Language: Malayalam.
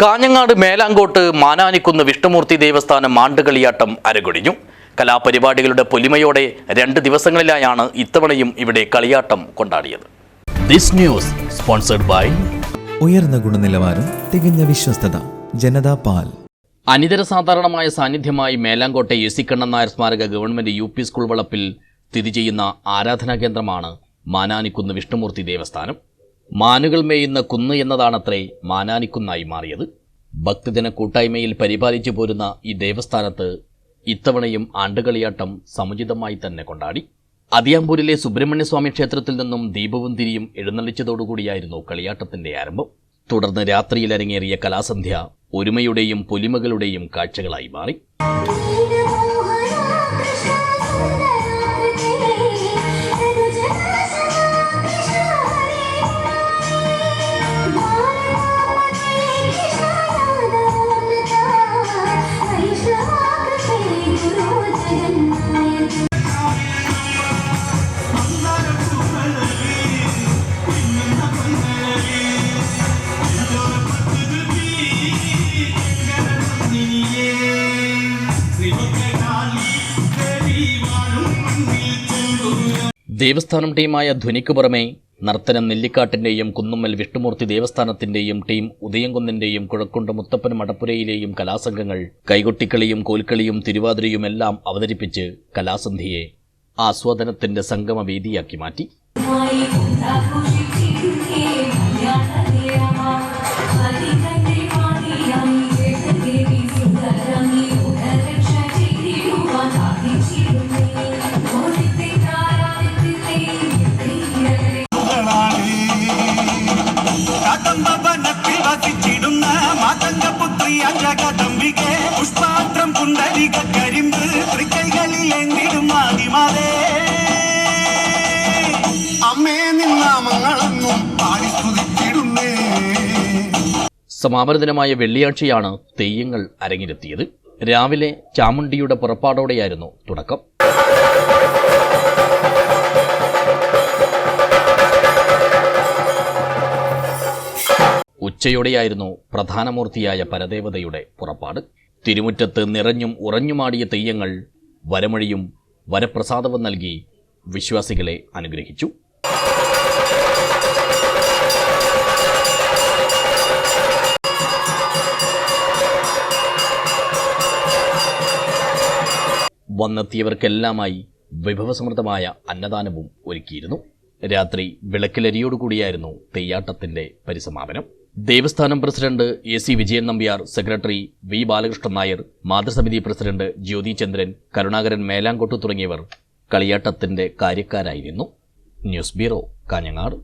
കാഞ്ഞങ്ങാട് മേലാങ്കോട്ട് മാനാനിക്കുന്ന് വിഷ്ണുമൂർത്തി ദേവസ്ഥാനം മാണ്ടുകളിയാട്ടം അരകൊടിഞ്ഞു. കലാപരിപാടികളുടെ പൊലിമയോടെ രണ്ട് ദിവസങ്ങളിലായാണ് ഇത്തവണയും ഇവിടെ കളിയാട്ടം കൊണ്ടാടിയത്. ദിസ് ന്യൂസ് സ്പോൺസർഡ് ബൈ ഉയർന്ന ഗുണനിലവാരം തികഞ്ഞ വിശ്വസ്തത ജനതാ പാൽ. അനിതര സാധാരണമായ സാന്നിധ്യമായി മേലാങ്കോട്ടെ എസ് സി കണ്ണൻ നായർ സ്മാരക ഗവൺമെന്റ് യു പി സ്കൂൾ വളപ്പിൽ സ്ഥിതി ചെയ്യുന്ന ആരാധനാ കേന്ദ്രമാണ് മാനാനിക്കുന്ന് വിഷ്ണുമൂർത്തി ദേവസ്ഥാനം. മാനുകൾ മേയുന്ന കുന്ന് എന്നതാണത്രേ മാനാനിക്കുന്നായി മാറിയത്. ഭക്തജന കൂട്ടായ്മയിൽ പരിപാലിച്ചു പോരുന്ന ഈ ദേവസ്ഥാനത്ത് ഇത്തവണയും ആണ്ടുകളിയാട്ടം സമുചിതമായി തന്നെ കൊണ്ടാടി. അതിയാമ്പൂരിലെ സുബ്രഹ്മണ്യസ്വാമി ക്ഷേത്രത്തിൽ നിന്നും ദീപവും തിരിയും എഴുന്നള്ളിച്ചതോടുകൂടിയായിരുന്നു കളിയാട്ടത്തിന്റെ ആരംഭം. തുടർന്ന് രാത്രിയിൽ അരങ്ങേറിയ കലാസന്ധ്യ ഒരുമയുടെയും പുലിമകളുടെയും കാഴ്ചകളായി മാറി. ദേവസ്ഥാനം ടീമായ ധ്വനിക്ക് പുറമെ നർത്തനം നെല്ലിക്കാട്ടിന്റെയും കുന്നുമ്മൽ വിഷ്ണുമൂർത്തി ദേവസ്ഥാനത്തിന്റെയും ടീം ഉദയംകുന്നിന്റെയും കുഴക്കുണ്ട് മുത്തപ്പൻ മടപ്പുരയിലെയും കലാസംഘങ്ങൾ കൈകൊട്ടിക്കളിയും കോൽക്കളിയും തിരുവാതിരയുമെല്ലാം അവതരിപ്പിച്ച് കലാസന്ധിയെ ആസ്വാദനത്തിന്റെ സംഗമവേദിയാക്കി മാറ്റി. അമ്മേ സമാപന ദിനമായ വെള്ളിയാഴ്ചയാണ് തെയ്യങ്ങൾ അരങ്ങിലെത്തിയത്. രാവിലെ ചാമുണ്ടിയുടെ പുറപ്പാടോടെയായിരുന്നു തുടക്കം. ഉച്ചയോടെയായിരുന്നു പ്രധാനമൂർത്തിയായ പരദേവതയുടെ പുറപ്പാട്. തിരുമുറ്റത്ത് നിറഞ്ഞും ഉറഞ്ഞുമാടിയ തെയ്യങ്ങൾ വരമൊഴിയും വരപ്രസാദവും നൽകി വിശ്വാസികളെ അനുഗ്രഹിച്ചു. വന്നെത്തിയവർക്കെല്ലാമായി വിഭവസമൃദ്ധമായ അന്നദാനവും ഒരുക്കിയിരുന്നു. രാത്രി വിളക്കിലരിയോടുകൂടിയായിരുന്നു തെയ്യാട്ടത്തിന്റെ പരിസമാപനം. ദേവസ്ഥാനം president A C Vijayan Nambiar secretary V Balakrishnan Nair മാതൃസമിതി president Jyothi Chandran Karunakaran Melankot തുടങ്ങിയവർ കളിയാട്ടത്തിന്റെ കാര്യക്കാരായിരുന്നു. News bureau Kanhangad.